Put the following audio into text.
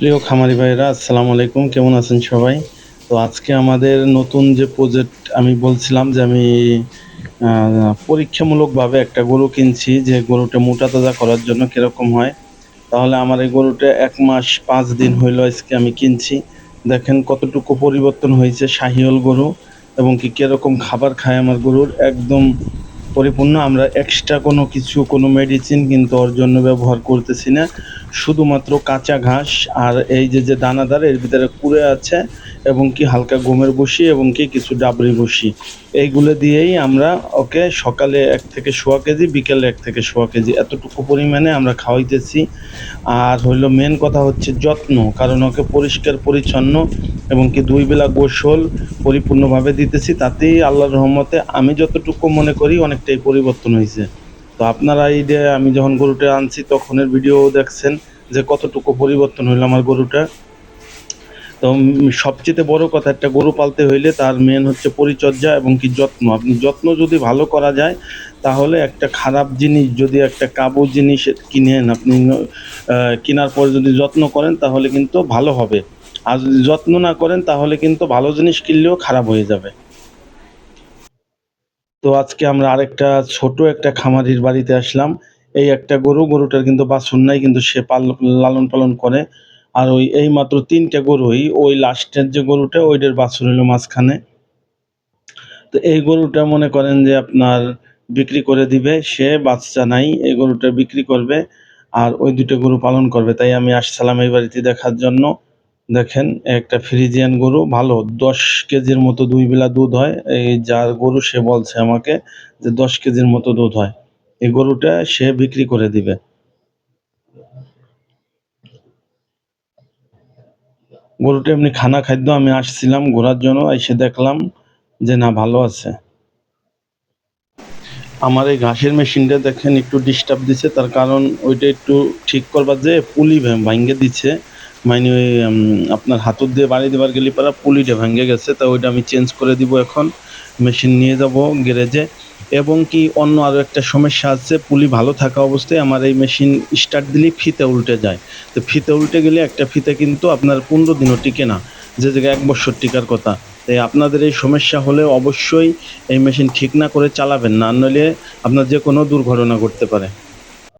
প্রিয় খামারি ভাইরা আসসালামু আলাইকুম। কেমন আছেন সবাই? তো আজকে আমাদের নতুন যে প্রজেক্ট আমি বলছিলাম যে আমি পরীক্ষামূলকভাবে একটা গরু কিনছি, যে গরুটা মোটা তাজা করার জন্য কীরকম হয়। তাহলে আমার এই গরুটা এক মাস পাঁচ দিন হইল আজকে আমি কিনছি। দেখেন কতটুকু পরিবর্তন হয়েছে শাহিওল গরু, এবং কি কীরকম খাবার খায় আমার গরুর। একদম পরিপূর্ণ, আমরা এক্সট্রা কোনো কিছু, কোনো মেডিসিন কিন্তু ওর জন্য ব্যবহার করতেছি না। শুধুমাত্র কাঁচা ঘাস আর এই যে যে দানাদার, এর ভিতরে কুড়ে আছে এবং কি হালকা গমের বসি এবং কি কিছু ডাবরি বসি এইগুলো দিয়েই আমরা ওকে সকালে এক থেকে সোয়া কেজি, বিকেলে এক থেকে সোয়া কেজি এতটুকু পরিমাণে আমরা খাওয়াইতেছি। আর হইল মেন কথা হচ্ছে যত্ন, কারণ ওকে পরিষ্কার, পরিচ্ছন্ন এবং কি দুই বেলা গোসল পরিপূর্ণভাবে দিতেছি। তাতেই আল্লাহর রহমতে আমি যতটুকু মনে করি অনেকটাই পরিবর্তন হয়েছে তো আপনারা এই যে আমি যখন গরুটা আনছি, তখনের ভিডিও দেখছেন যে কতটুকু পরিবর্তন হইল আমার গরুটা। তো সবচেয়ে বড় কথা, একটা গরু পালতে হইলে তার মেন হচ্ছে পরিচর্যা এবং কি যত্ন। আপনি যত্ন যদি ভালো করা যায়, তাহলে একটা খারাপ জিনিস, যদি একটা কাবু জিনিস কিনেন, আপনি কেনার পর যদি যত্ন করেন, তাহলে কিন্তু ভালো হবে। আর যদি যত্ন না করেন, তাহলে কিন্তু ভালো জিনিস কিনলেও খারাপ হয়ে যাবে। তো আজকে আমরা আরেকটা ছোট একটা খামারির বাড়িতে আসলাম। এই একটা গরু, গরুটার কিন্তু বাছুর নাই, কিন্তু সে পাল, লালন পালন করে। আর ওই এই মাত্র তিনটে গরুই, ওই লাস্টের যে গরুটা, ওইটার বাছুর হলো মাঝখানে। তো এই গরুটা মনে করেন যে আপনার বিক্রি করে দিবে, সে বাচ্চা নাই, এই গরুটা বিক্রি করবে, আর ওই দুটো গরু পালন করবে। তাই আমি আসছিলাম এই বাড়িতে দেখার জন্য। দেখেন, একটা ফ্রিজিয়ান গরু, ভালো। দশ কেজির মতো দুই বেলা দুধ হয়। এই যার গরু সে বলছে আমাকে যে দশ কেজির মতো দুধ হয়। এই গরুটা সে বিক্রি করে দিবে। গরুটা এমনি খানা খাদ্য, আমি আসছিলাম ঘোরার জন্য, এসে দেখলাম যে না, ভালো আছে। আমার এই ঘাসের মেশিনটা দেখেন, একটু ডিস্টার্ব দিছে। তার কারণ ওইটা একটু ঠিক করবার যে পুলি ভাঙ্গে দিচ্ছে মানে ওই আপনার হাতুর দিয়ে বাড়ি দেবার গেলে পারা পুলিটা ভেঙে গেছে, তা ওইটা আমি চেঞ্জ করে দিব এখন মেশিন নিয়ে যাব গ্যারেজে এবং কি অন্য আরও একটা সমস্যা আছে, পুলি ভালো থাকা অবস্থায় আমার এই মেশিন স্টার্ট দিলেই ফিতে উল্টে যায়। তো ফিতে উল্টে গেলে একটা ফিতে কিন্তু আপনার পনেরো দিনও টিকে না, যে জায়গায় এক বছর টিকার কথা। তাই আপনাদের এই সমস্যা হলে অবশ্যই এই মেশিন ঠিক না করে চালাবেন না নইলে আপনার যে কোনো দুর্ঘটনা ঘটতে পারে।